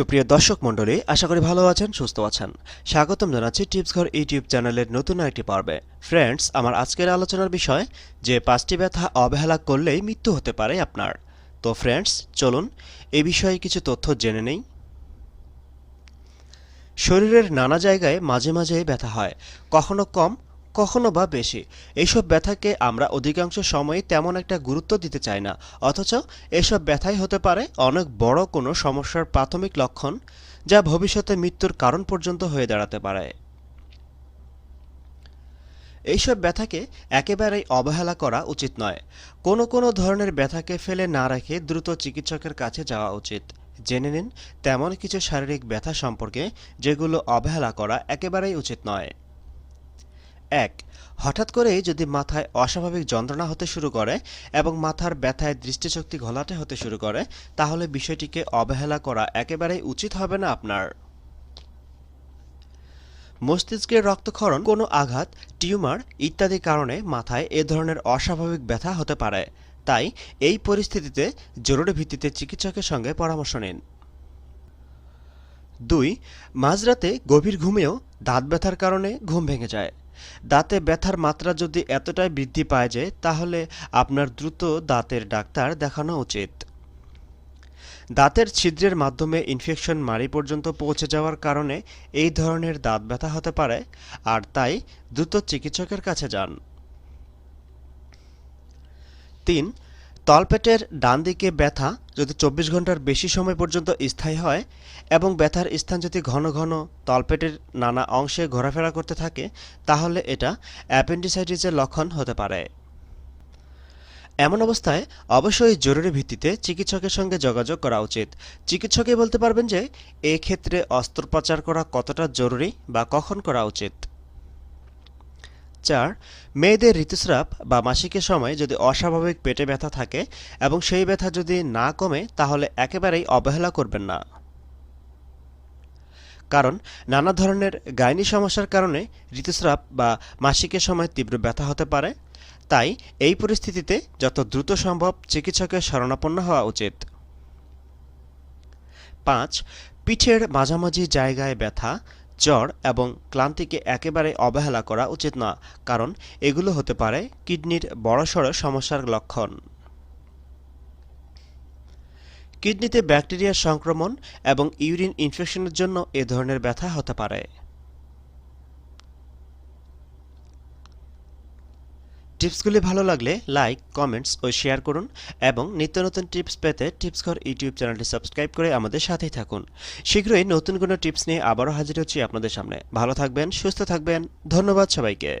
সুপ্রিয় দর্শক মণ্ডলী, আশা করি ভালো আছেন, সুস্থ আছেন। স্বাগতম জানাচ্ছি টিপস ঘর ইউটিউব চ্যানেলের নতুন একটি পর্বে। ফ্রেন্ডস, আমার আজকের আলোচনার বিষয়, যে পাঁচটি ব্যথা অবহেলা করলেই মৃত্যু হতে পারে আপনার। তো ফ্রেন্ডস, চলুন এ বিষয়ে কিছু তথ্য জেনে নেই। শরীরের নানা জায়গায় মাঝে মাঝে ব্যথা হয়। কখনো কম কখনো বা বেশি। এইসব ব্যথাকে আমরা অধিকাংশ সময় তেমন একটা গুরুত্ব দিতে চাই না। অথচ এসব ব্যথাই হতে পারে অনেক বড় কোনো সমস্যার প্রাথমিক লক্ষণ যা ভবিষ্যতে মৃত্যুর কারণ পর্যন্ত হয়ে দাঁড়াতে পারে। এইসব ব্যথাকে একেবারেই অবহেলা করা উচিত নয়। কোনো কোনো ধরনের ব্যথাকে ফেলে না রেখে দ্রুত চিকিৎসকের কাছে যাওয়া উচিত। জেনে নিন, তেমন কিছু শারীরিক ব্যথা সম্পর্কে যেগুলো অবহেলা করা একেবারেই উচিত নয়। এক, হঠাৎ করেই যদি মাথায় অস্বাভাবিক যন্ত্রণা হতে শুরু করে এবং মাথার ব্যথায় দৃষ্টিশক্তি ঘোলাটে হতে শুরু করে, তাহলে বিষয়টিকে অবহেলা করা একেবারেই উচিত হবে না আপনার। মস্তিষ্কের রক্তক্ষরণ, কোনো আঘাত, টিউমার ইত্যাদি কারণে মাথায় এ ধরনের অস্বাভাবিক ব্যথা হতে পারে। তাই এই পরিস্থিতিতে জরুরি ভিত্তিতে চিকিৎসকের সঙ্গে পরামর্শ নিন। দুই, মাঝরাতে গভীর ঘুমেও দাঁত ব্যথার কারণে ঘুম ভেঙে যায়। দাঁতে ব্যথার মাত্রা যদি এতটাই বৃদ্ধি পায় যে, তাহলে আপনার দ্রুত দাঁতের ডাক্তার দেখানো উচিত। দাঁতের ছিদ্রের মাধ্যমে ইনফেকশন মারি পর্যন্ত পৌঁছে যাওয়ার কারণে এই ধরনের দাঁত ব্যথা হতে পারে, আর তাই দ্রুত চিকিৎসকের কাছে যান। তিন তলপেটের ডান দিকে ব্যথা যদি চব্বিশ ঘণ্টার বেশি সময় পর্যন্ত স্থায়ী হয় এবং ব্যথার স্থান যদি ঘন ঘন তলপেটের নানা অংশে ঘোরাফেরা করতে থাকে, তাহলে এটা অ্যাপেন্ডিসাইটিসের লক্ষণ হতে পারে। এমন অবস্থায় অবশ্যই জরুরি ভিত্তিতে চিকিৎসকের সঙ্গে যোগাযোগ করা উচিত। চিকিৎসকই বলতে পারবেন যে, এক্ষেত্রে অস্ত্রোপচার করা কতটা জরুরি বা কখন করা উচিত। চার মেয়েদের ঋতুস্রাব বা মাসিকের সময় যদি অস্বাভাবিক পেটে ব্যথা থাকে এবং সেই ব্যথা যদি না কমে, তাহলে একেবারেই অবহেলা করবেন না। কারণ নানা ধরনের গাইনি সমস্যার কারণে ঋতুস্রাব বা মাসিকের সময় তীব্র ব্যথা হতে পারে। তাই এই পরিস্থিতিতে যত দ্রুত সম্ভব চিকিৎসকের শরণাপন্ন হওয়া উচিত। পাঁচ, পিঠের মাঝামাঝি জায়গায় ব্যথা জ্বর এবং ক্লান্তিকে একেবারে অবহেলা করা উচিত না, কারণ এগুলো হতে পারে কিডনির বড়সড় সমস্যার লক্ষণ। কিডনিতে ব্যাকটেরিয়ার সংক্রমণ এবং ইউরিন ইনফেকশনের জন্য এ ধরনের ব্যথা হতে পারে। টিপসগুলি ভালো লাগলে লাইক, কমেন্টস ও শেয়ার করুন এবং নিত্য নতুন টিপস পেতে টিপস ঘর ইউটিউব চ্যানেলটি সাবস্ক্রাইব করে আমাদের সাথেই থাকুন। শীঘ্রই নতুন কোনো টিপস নিয়ে আবারও হাজির হচ্ছি আপনাদের সামনে। ভালো থাকবেন, সুস্থ থাকবেন। ধন্যবাদ সবাইকে।